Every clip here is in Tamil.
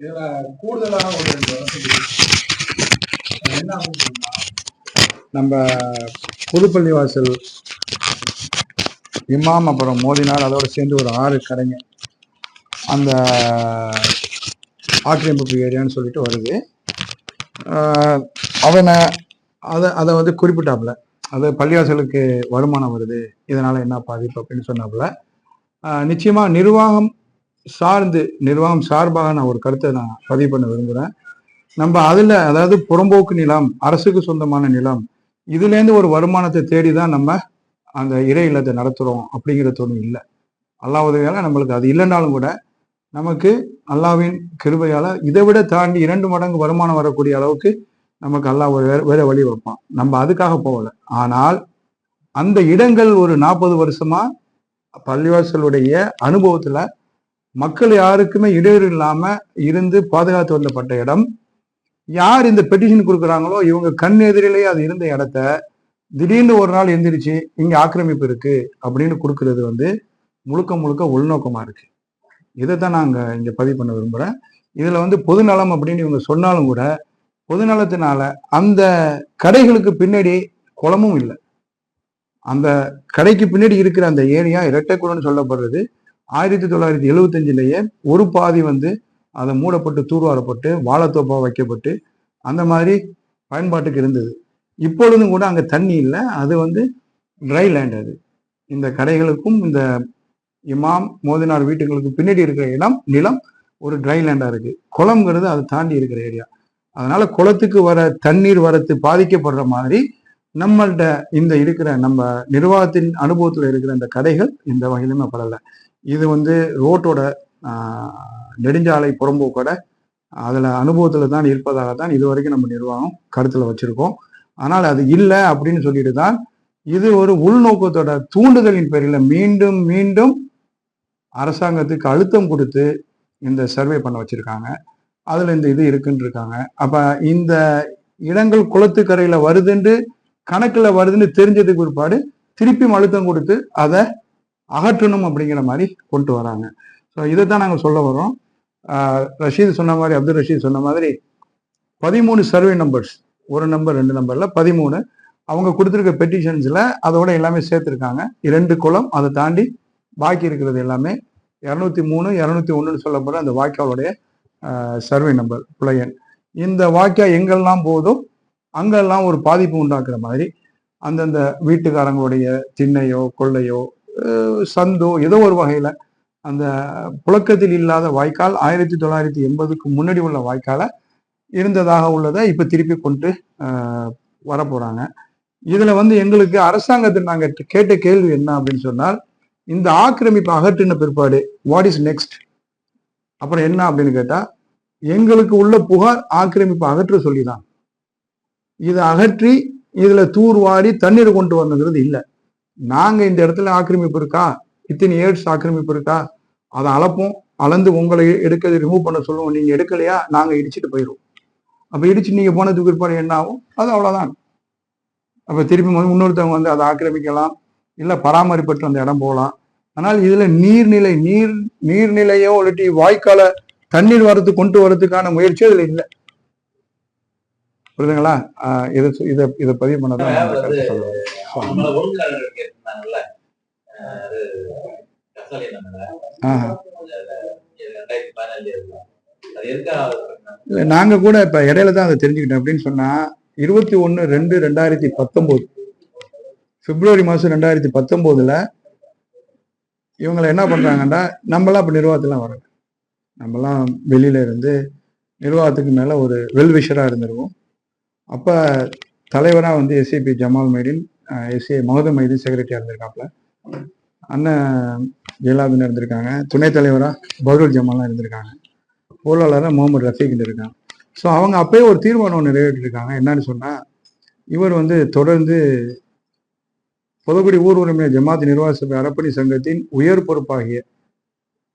இதுல கூடுதலாக ஒரு ரெண்டு வசதி என்ன அப்படின்னு நம்ம புதுப்பள்ளி வாசல் இமாம் அப்புறம் மோதினார் அதோட சேர்ந்து ஒரு ஆறு கடைங்க அந்த ஆக்கிரமிப்பு ஏரியான்னு சொல்லிட்டு வருது. அவனை அதை அதை வந்து குறிப்பிட்டாப்புல. அது பள்ளிவாசலுக்கு வருமானம் வருது. இதனால என்ன பாதிப்பு அப்படின்னு சொன்னாப்புல. நிச்சயமாக நிச்சயமா நிர்வாகம் சார்ந்து நிர்வாகம் சார்பாக நான் ஒரு கருத்தை நான் பதிவு பண்ண விரும்புகிறேன் நம்ம அதில் அதாவது புறம்போக்கு நிலம் அரசுக்கு சொந்தமான நிலம் இதுலேருந்து ஒரு வருமானத்தை தேடி தான் நம்ம அந்த இறை இல்லத்தை நடத்துகிறோம் அப்படிங்கிறது ஒன்றும் இல்லை. அல்லாஹ் உதவியால் நம்மளுக்கு அது இல்லைனாலும் கூட நமக்கு அல்லாவின் கிருபையால் இதை விட தாண்டி இரண்டு மடங்கு வருமானம் வரக்கூடிய அளவுக்கு நமக்கு அல்லாஹ் ஒரு வேற வேற வழி வைப்பான். நம்ம அதுக்காக போகலை. ஆனால் அந்த இடங்கள் ஒரு நாற்பது வருஷமா பள்ளிவாசலுடைய அனுபவத்தில் மக்கள் யாருக்குமே இடையூறு இல்லாம இருந்து பாதுகாத்து வரப்பட்ட இடம். யார் இந்த பெட்டிஷன் கொடுக்குறாங்களோ இவங்க கண் எதிரிலேயே அது இருந்த இடத்த திடீர்னு ஒரு நாள் எந்திரிச்சு இங்க ஆக்கிரமிப்பு இருக்கு அப்படின்னு கொடுக்கறது வந்து முழுக்க முழுக்க உள்நோக்கமா இருக்கு. இதை தான் நாங்க இங்க பதிவு பண்ண விரும்புறேன். இதுல வந்து பொதுநலம் அப்படின்னு இவங்க சொன்னாலும் கூட பொதுநலத்தினால அந்த கடைகளுக்கு பின்னாடி குளமும் இல்லை. அந்த கடைக்கு பின்னாடி இருக்கிற அந்த ஏரியா இரட்டைக்குளம்னு சொல்லப்படுறது. ஆயிரத்தி தொள்ளாயிரத்தி எழுவத்தஞ்சிலேயே ஒரு பாதி வந்து அதை மூடப்பட்டு தூர்வாரப்பட்டு வாழைத்தோப்பா வைக்கப்பட்டு அந்த மாதிரி பயன்பாட்டுக்கு இருந்தது. இப்பொழுதும் கூட அங்கே தண்ணி இல்லை. அது வந்து ட்ரை லேண்ட் அது. இந்த கடைகளுக்கும் இந்த இமாம் மோதினார் வீட்டுகளுக்கு பின்னாடி இருக்கிற இடம் நிலம் ஒரு ட்ரை லேண்டாக இருக்கு. குளம்ங்கிறது அதை தாண்டி இருக்கிற ஏரியா அதனால குளத்துக்கு வர தண்ணீர் வரத்து பாதிக்கப்படுற மாதிரி நம்மள்ட்ட இந்த இருக்கிற நம்ம நிர்வாகத்தின் அனுபவத்தில் இருக்கிற இந்த கடைகள் இந்த வகையிலுமே படலை இது வந்து ரோட்டோட நெடுஞ்சாலை புறம்போக்கோட அதில் அனுபவத்தில் தான் இருப்பதாக தான் இது வரைக்கும் நம்ம நிர்வாகம் கருத்தில் வச்சுருக்கோம். ஆனால் அது இல்லை அப்படின்னு சொல்லிட்டு தான் இது ஒரு உள்நோக்கத்தோட தூண்டுதலின் பேரில் மீண்டும் மீண்டும் அரசாங்கத்துக்கு அழுத்தம் கொடுத்து இந்த சர்வே பண்ண வச்சுருக்காங்க. அதில் இந்த இது இருக்குன்னு இருக்காங்க. இந்த இடங்கள் குளத்துக்கரையில் வருதுன்னு கணக்கில் வருதுன்னு தெரிஞ்சதுக்கு பிற்பாடு திருப்பியும் அழுத்தம் கொடுத்து அதை அகற்றணும் அப்படிங்கிற மாதிரி கொண்டு வராங்க. ஸோ இதை தான் நாங்கள் சொல்ல வரோம். ரஷீத் சொன்ன மாதிரி அப்துல் ரஷீத் சொன்ன மாதிரி பதிமூணு சர்வே நம்பர்ஸ் ஒரு நம்பர் ரெண்டு நம்பர்ல பதிமூணு. அவங்க கொடுத்துருக்க பெட்டிஷன்ஸில் அதோட எல்லாமே சேர்த்துருக்காங்க. இரண்டு குளம் அதை தாண்டி பாக்கி இருக்கிறது எல்லாமே இரநூத்தி மூணு இரநூத்தி ஒன்றுன்னு சொல்லப்படுற அந்த வாக்கியாவுடைய சர்வே நம்பர் புலையன் இந்த வாக்கியா எங்கெல்லாம் போதோ அங்கெல்லாம் ஒரு பாதிப்பு உண்டாக்குற மாதிரி அந்தந்த வீட்டுக்காரங்களுடைய திண்ணையோ கொள்ளையோ சந்தோ ஏதோ ஒரு வகையில் அந்த புழக்கத்தில் இல்லாத வாய்க்கால் ஆயிரத்தி தொள்ளாயிரத்தி எண்பதுக்கு முன்னாடி உள்ள வாய்க்கால இருந்ததாக உள்ளதை இப்போ திருப்பி கொண்டு வரப்போகிறாங்க இதில் வந்து எங்களுக்கு அரசாங்கத்தில் நாங்கள் கேட்ட கேள்வி என்ன அப்படின்னு சொன்னால் இந்த ஆக்கிரமிப்பு அகற்றின பிற்பாடு வாட் இஸ் நெக்ஸ்ட் அப்புறம் என்ன அப்படின்னு கேட்டால் எங்களுக்கு உள்ள புகார் ஆக்கிரமிப்பு அகற்ற சொல்லிதான். இதை அகற்றி இதில் தூர்வாரி தண்ணீர் கொண்டு வந்தங்கிறது இல்லை. நாங்க இந்த இடத்துல ஆக்கிரமிப்பு இருக்கா? இத்தனை ஏர்ஸ் ஆக்கிரமிப்பு இருக்கா? அதை அளப்போம் அளந்து உங்களை எடுக்க ரிமூவ் பண்ண சொல்லுவோம். நீங்க எடுக்கலையா? நாங்க இடிச்சிட்டு போயிடுவோம். அப்ப இடிச்சு நீங்க போனதுக்கு பிற்பாடு என்ன ஆகும்? அது அவ்வளவுதான். அப்ப திருப்பி வந்து இன்னொருத்தவங்க வந்து அதை ஆக்கிரமிக்கலாம். இல்ல பராமரிப்பற்று அந்த இடம் போகலாம். ஆனால் இதுல நீர்நிலை நீர் நீர்நிலையோ இல்லாட்டி வாய்க்கால தண்ணீர் வரத்து கொண்டு வரதுக்கான முயற்சி அதுல இல்லை. புரியுதுங்களா? இதை இதை இதை பதிவு பண்ணதான் நம்மள ஒழுங்காளர்கள் கேட்டிருந்தாங்கல்ல? நாங்க கூட இப்ப இடையில தான் அதை தெரிஞ்சுக்கிட்டோம். அப்படின்னு சொன்னா இருபத்தி ஒண்ணு ரெண்டு ரெண்டாயிரத்தி பத்தொன்பது பிப்ரவரி மாசம் ரெண்டாயிரத்தி பத்தொன்பதுல இவங்களை என்ன பண்றாங்கன்னா நம்மளாம் இப்ப நிர்வாகத்துலாம் வரல. நம்மலாம் வெளியில இருந்து நிர்வாகத்துக்கு மேல ஒரு வெல்விஷரா இருந்திருவோம். அப்ப தலைவரா வந்து எஸ்ஏபி ஜமால் மைதீன் எஸ்ஏ மகத மைதி செக்ரட்டரியாக இருந்திருக்காப்ல அண்ணன் ஜெயலாபின் இருந்திருக்காங்க. துணைத் தலைவராக பகருல் ஜமாலாம் இருந்திருக்காங்க. பொருளாளராக முகமது ரஃபீக் இருக்காங்க. ஸோ அவங்க அப்பயே ஒரு தீர்மானம் ஒன்று நிறைவேற்றிருக்காங்க. என்னன்னு சொன்னால் இவர் வந்து தொடர்ந்து பொதுக்குடி ஊர் உரிமை ஜமாத் நிர்வாக சபை அறப்பணி சங்கத்தின் உயர் பொறுப்பாகிய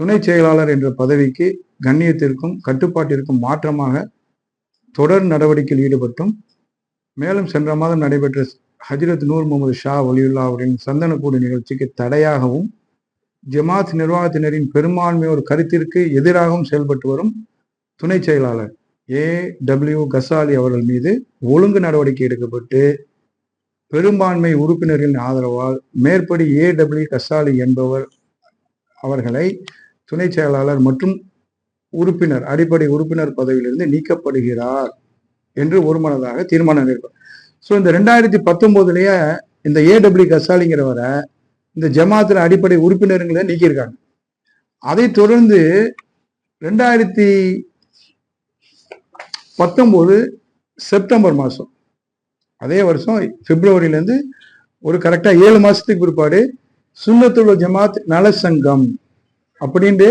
துணை செயலாளர் என்ற பதவிக்கு கண்ணியத்திற்கும் கட்டுப்பாட்டிற்கும் மாற்றமாக தொடர் நடவடிக்கையில் ஈடுபட்டும். மேலும் சென்ற மாதம் நடைபெற்ற ஹஜரத் நூர் முகமது ஷா ஒலியுல்லா அவரின் சந்தனக்கூடு நிகழ்ச்சிக்கு தடையாகவும் ஜமாத் நிர்வாகத்தினரின் பெரும்பான்மையோர் கருத்திற்கு எதிராகவும் செயல்பட்டு வரும் துணை செயலாளர் ஏ டபிள்யூ கசாலி அவர்கள் மீது ஒழுங்கு நடவடிக்கை எடுக்கப்பட்டு பெரும்பான்மை உறுப்பினர்களின் ஆதரவால் மேற்படி ஏ டபிள்யூ கசாலி என்பவர் அவர்களை துணை செயலாளர் மற்றும் உறுப்பினர் அடிப்படை உறுப்பினர் பதவியிலிருந்து நீக்கப்படுகிறார் என்று ஒருமனதாக தீர்மானம் இருக்கும் ஸோ இந்த ரெண்டாயிரத்தி பத்தொம்போதுலேயே இந்த ஏடபிள்யூ கசாலிங்கிறவரை இந்த ஜமாத்துல அடிப்படை உறுப்பினர்களை நீக்கியிருக்காங்க. அதைத் தொடர்ந்து ரெண்டாயிரத்தி பத்தொம்போது செப்டம்பர் மாதம் அதே வருஷம் பிப்ரவரியிலேருந்து ஒரு கரெக்டாக ஏழு மாதத்துக்கு பிற்பாடு சுண்ணத்துள்ள ஜமாத் நலசங்கம் அப்படின்ட்டு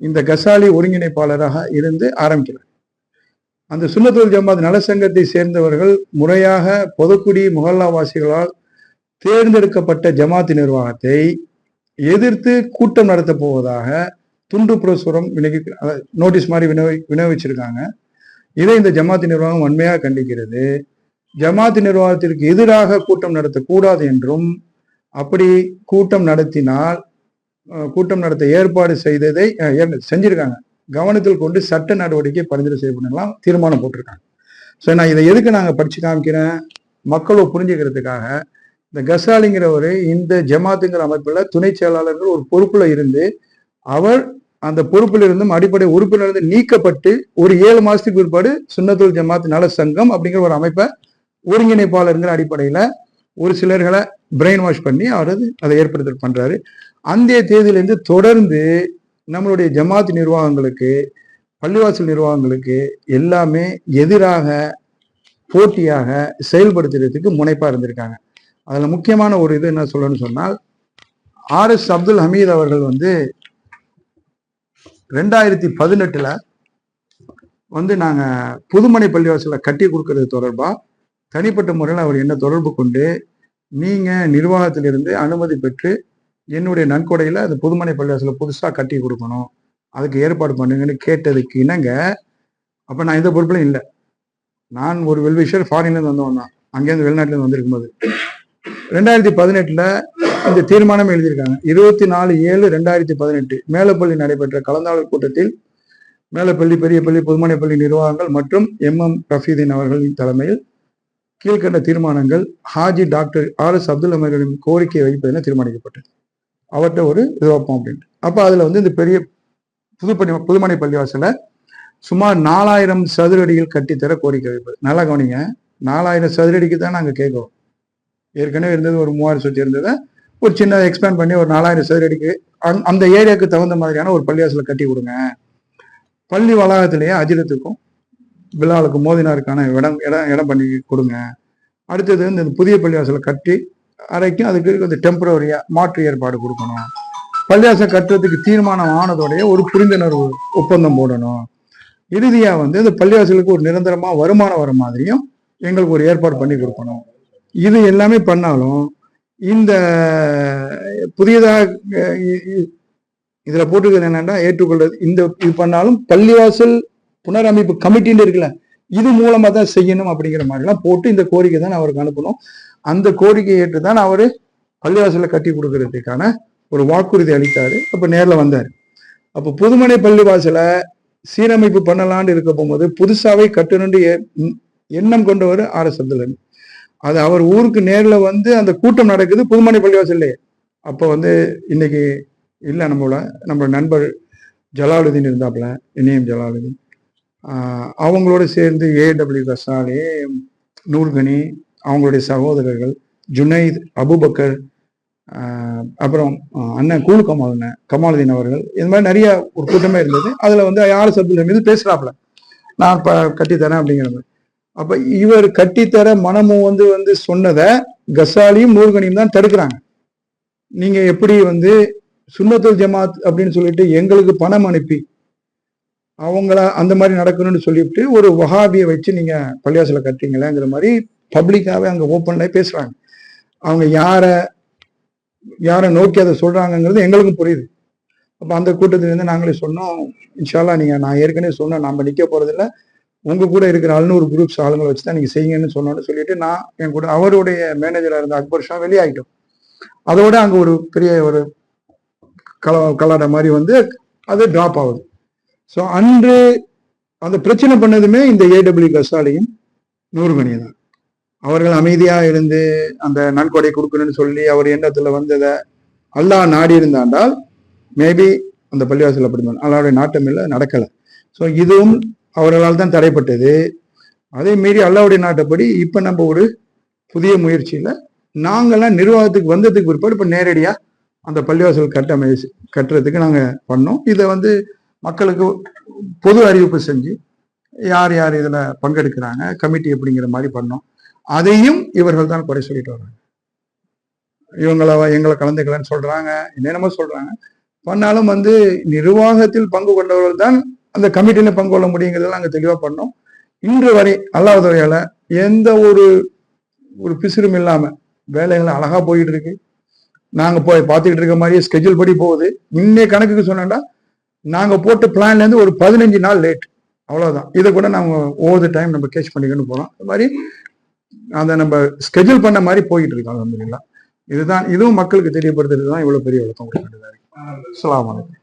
இந்த கசாலி ஒருங்கிணைப்பாளராக இருந்து ஆரம்பிக்கிறார். அந்த சுண்ணத்துல் ஜமாத் நலசங்கத்தை சேர்ந்தவர்கள் முறையாக பொதுக்குடி முகல்லாவாசிகளால் தேர்ந்தெடுக்கப்பட்ட ஜமாத்து நிர்வாகத்தை எதிர்த்து கூட்டம் நடத்தப் போவதாக துண்டு பிரசுரம் வினவி நோட்டீஸ் மாதிரி வினவி வினவிச்சிருக்காங்க. இதை இந்த ஜமாத்தி நிர்வாகம் வன்மையாக கண்டிக்கிறது. ஜமாத்து நிர்வாகத்திற்கு எதிராக கூட்டம் நடத்தக்கூடாது என்றும் அப்படி கூட்டம் நடத்தினால் கூட்டம் நடத்த ஏற்பாடு செய்ததை செஞ்சிருக்காங்க. கவனத்தில் கொண்டு சட்ட நடவடிக்கை பரிந்துரை செய்யப்படலாம் தீர்மானம் போட்டிருக்காங்க. ஸோ நான் இதை எதுக்கு நாங்கள் படிச்சு காமிக்கிறேன்? மக்களோ புரிஞ்சுக்கிறதுக்காக இந்த கசாலிங்கிறவர் இந்த ஜமாத்துங்கிற அமைப்பில் துணை செயலாளர்கள் ஒரு பொறுப்பில் இருந்து அவர் அந்த பொறுப்பில் இருந்தும் அடிப்படை உறுப்பினர் நீக்கப்பட்டு ஒரு ஏழு மாதத்துக்கு பிற்பாடு சுன்னத்துல் ஜமாத் நல சங்கம் அப்படிங்கிற ஒரு அமைப்பை ஒருங்கிணைப்பாளருங்கிற அடிப்படையில் ஒரு சிலர்களை பிரெயின் வாஷ் பண்ணி அவர் அதை ஏற்படுத்த பண்ணுறாரு அந்த தேதியிலேருந்து தொடர்ந்து நம்மளுடைய ஜமாத் நிர்வாகங்களுக்கு பள்ளிவாசல் நிர்வாகங்களுக்கு எல்லாமே எதிராக போட்டியாக செயல்படுத்துறதுக்கு முனைப்பாக இருந்திருக்காங்க. அதில் முக்கியமான ஒரு இது என்ன சொல்லணும்னு சொன்னால் ஆர்எஸ் அப்துல் ஹமீத் அவர்கள் வந்து ரெண்டாயிரத்தி பதினெட்டில் வந்து நாங்கள் புதுமனை பள்ளிவாசலை கட்டி கொடுக்கறது தொடர்பாக தனிப்பட்ட முறையில் அவர் என்ன தொடர்பு கொண்டு நீங்கள் நிர்வாகத்திலிருந்து அனுமதி பெற்று என்னுடைய நன்கொடையில் அந்த புதுமனை பள்ளிவாசலை புதுசாக கட்டி கொடுக்கணும். அதுக்கு ஏற்பாடு பண்ணுங்கன்னு கேட்டதுக்கு இணங்க அப்போ நான் எந்த பொறுப்புலையும் இல்லை. நான் ஒரு வெல்விஷர் ஃபாரின்லேருந்து வந்தவன் தான். அங்கேருந்து வெளிநாட்டிலேருந்து வந்திருக்கும் போது ரெண்டாயிரத்தி பதினெட்டுல இந்த தீர்மானம் எழுதியிருக்காங்க. இருபத்தி நாலு ஏழு ரெண்டாயிரத்தி பதினெட்டு மேலப்பள்ளி நடைபெற்ற கலந்தாளர் கூட்டத்தில் மேலப்பள்ளி பெரியப்பள்ளி புதுமனைப்பள்ளி நிர்வாகங்கள் மற்றும் எம். எம். ரஃபீதீன் அவர்களின் தலைமையில் கீழ்கண்ட தீர்மானங்கள் Haji doctor R S Abdul அமர்களின் கோரிக்கையை வைப்பதென தீர்மானிக்கப்பட்டது. அவர்கிட்ட ஒரு இது வைப்போம் அப்படின்ட்டு அப்போ அதில் வந்து இந்த பெரிய புதுப்பணி புதுமனை பள்ளிவாசலில் சுமார் நாலாயிரம் சதுரடிகள் கட்டித்தர கோரிக்கை வைப்பது. நல்லா கவனிங்க. நாலாயிரம் சதுரடிக்கு தான் நாங்கள் கேட்கிறோம். ஏற்கனவே இருந்தது ஒரு மூவாயிரம் சுற்றி இருந்ததை ஒரு சின்ன எக்ஸ்பேண்ட் பண்ணி ஒரு நாலாயிரம் சதுரடிக்கு அந்- அந்த ஏரியாவுக்கு தகுந்த மாதிரியான ஒரு பள்ளிவாசலை கட்டி கொடுங்க. பள்ளி வளாகத்திலேயே அஜிரத்துக்கும் விழாவுக்கு மோதினாருக்கான இடம் இடம் இடம் பண்ணி கொடுங்க. அடுத்தது இந்த புதிய பள்ளிவாசலை கட்டி அறைக்கும் அதுக்கு கொஞ்சம் டெம்பரரியா மாற்று ஏற்பாடு கொடுக்கணும். பள்ளிவாசல் கட்டுறதுக்கு தீர்மானம் ஆனதோடைய ஒரு புரிந்துணர்வு ஒப்பந்தம் போடணும். இறுதியா வந்து இந்த பள்ளிவாசலுக்கு ஒரு நிரந்தரமா வருமானம் வர மாதிரியும் எங்களுக்கு ஒரு ஏற்பாடு பண்ணி கொடுக்கணும். இது எல்லாமே பண்ணாலும் இந்த புதியதாக இதில் இதுல போட்டுக்கிறது என்னன்னா ஏற்றுக்கொள்றது. இந்த இது பண்ணாலும் பள்ளிவாசல் புனரமைப்பு கமிட்டின்னு இருக்குல்ல இது மூலமா தான் செய்யணும் அப்படிங்கிற மாதிரிலாம் போட்டு இந்த கோரிக்கை தான் அவருக்கு அனுப்பணும். அந்த கோரிக்கையை ஏற்று தான் அவர் பள்ளிவாசலை கட்டி கொடுக்கறதுக்கான ஒரு வாக்குறுதி அளித்தாரு. அப்போ நேரில் வந்தார். அப்போ புதுமனை பள்ளிவாசலை சீரமைப்பு பண்ணலான்னு இருக்க போகும்போது புதுசாவே கட்டணும்னு எண்ணம் கொண்டவர் ஆர் எஸ் அப்துல்லன். அது அவர் ஊருக்கு நேரில் வந்து அந்த கூட்டம் நடக்குது புதுமனை பள்ளிவாசல்லையே அப்போ வந்து இன்னைக்கு இல்லை நம்மளோட நம்மளோட நண்பர் ஜலாலுதீன் இருந்தாப்புல இனியம் ஜலாலுதீன். அவங்களோட சேர்ந்து ஏடபிள்யூ கசாலே நூர்கனி அவங்களுடைய சகோதரர்கள் ஜுனைத் அபுபக்கர் அப்புறம் அண்ணன் கூலு கமால் அண்ணன் கமாலுதீன் அவர்கள். இந்த மாதிரி நிறைய ஒரு கூட்டமே இருந்தது. அதில் வந்து யார் சப்துல் மீது பேசுகிறாப்புல நான் இப்போ கட்டித்தரேன் அப்படிங்கிற மாதிரி. அப்போ இவர் கட்டித்தர மனமும் வந்து வந்து சொன்னதை கசாலியும் நூர்கனியும் தான் தடுக்கிறாங்க. நீங்கள் எப்படி வந்து சுண்ணத்துல் ஜமாத் அப்படின்னு சொல்லிட்டு எங்களுக்கு பணம் அனுப்பி அவங்கள அந்த மாதிரி நடக்கணும்னு சொல்லிவிட்டு ஒரு வஹாபியை வச்சு நீங்கள் பள்ளியாசில் கட்டுறீங்களேங்கிற மாதிரி பப்ளிக்காகவே அங்கே ஓப்பன்ல பேசுகிறாங்க அவங்க யாரை யாரை நோக்கி அதை சொல்கிறாங்கங்கிறது எங்களுக்கும் புரியுது. அப்போ அந்த கூட்டத்துல இருந்து நாங்களே சொன்னோம் இன்ஷால்லா நீங்கள் நான் ஏற்கனவே சொன்னேன் நம்ம நிற்க போகிறதில்ல உங்கள் கூட இருக்கிற அல்நூறு குரூப்ஸ் ஆளுங்களை வச்சு தான் நீங்கள் செய்யுங்கன்னு சொன்னோன்னு சொல்லிட்டு நான் என் கூட அவருடைய மேனேஜராக இருந்த அக்பர் ஷா வெளியாகிட்டோம் அதோட அங்கே ஒரு பெரிய ஒரு கல கலாட மாதிரி வந்து அது ட்ராப் ஆகுது. ஸோ அன்று அந்த பிரச்சனை பண்ணதுமே இந்த ஏடபிள்யூ கசாலியும் நூறுமணி தான் அவர்கள் அமைதியாக இருந்து அந்த நன்கொடை கொடுக்கணும்னு சொல்லி அவர் எண்ணத்தில் வந்ததை அல்லாஹ் நாடி இருந்தாண்டால் மேபி அந்த பள்ளிவாசல் அப்படி அல்லாவுடைய நாட்டம் இல்லை நடக்கலை. ஸோ இதுவும் அவர்களால் தான் தடைப்பட்டது. அதே மீறி அல்லாவுடைய நாட்டப்படி இப்போ நம்ம ஒரு புதிய முயற்சியில் நாங்கள்லாம் நிர்வாகத்துக்கு வந்ததுக்கு பிற்பாடு இப்போ நேரடியாக அந்த பள்ளிவாசல் கட்டமை கட்டுறதுக்கு நாங்கள் பண்ணோம். இதை வந்து மக்களுக்கு பொது அறிவிப்பு செஞ்சு யார் யார் இதில் பங்கெடுக்கிறாங்க கமிட்டி அப்படிங்கிற மாதிரி பண்ணோம். அதையும் இவர்கள் தான் குறை சொல்லிட்டு வர்றாங்க. இவங்கள எங்களை கலந்துக்கலன்னு சொல்றாங்க என்னென்னமோ சொல்றாங்க. பண்ணாலும் வந்து நிர்வாகத்தில் பங்கு கொண்டவர்கள் தான் அந்த கமிட்டியில் பங்கு கொள்ள முடியுங்கிறதெல்லாம் நாங்கள் தெளிவாக பண்ணோம். இன்று வரை அல்லாதவையால் எந்த ஒரு ஒரு பிசிறும் இல்லாமல் வேலைகள் அழகாக போயிட்டு இருக்கு. நாங்கள் போய் பார்த்துக்கிட்டு இருக்க மாதிரியே ஸ்கெட்யூல் படி போகுது. முன்னே கணக்குக்கு சொன்னேன்டா நாங்க போட்ட பிளான்ல இருந்து ஒரு பதினஞ்சு நாள் லேட் அவ்வளவுதான். இதை கூட நாங்க ஓவர் டைம் நம்ம கேட்ச் பண்ணிக்கணும் போறோம். அது மாதிரி அதை நம்ம ஸ்கெட்யூல் பண்ண மாதிரி போயிட்டு இருக்கோம் அலமதுல்லா இதுதான் இதுவும் மக்களுக்கு தெரியப்படுத்துறது தான் இவ்வளவு பெரிய விளக்கம் கொடுக்க வேண்டியதா இருக்கு அஸ்ஸலாமு அலைக்கும்.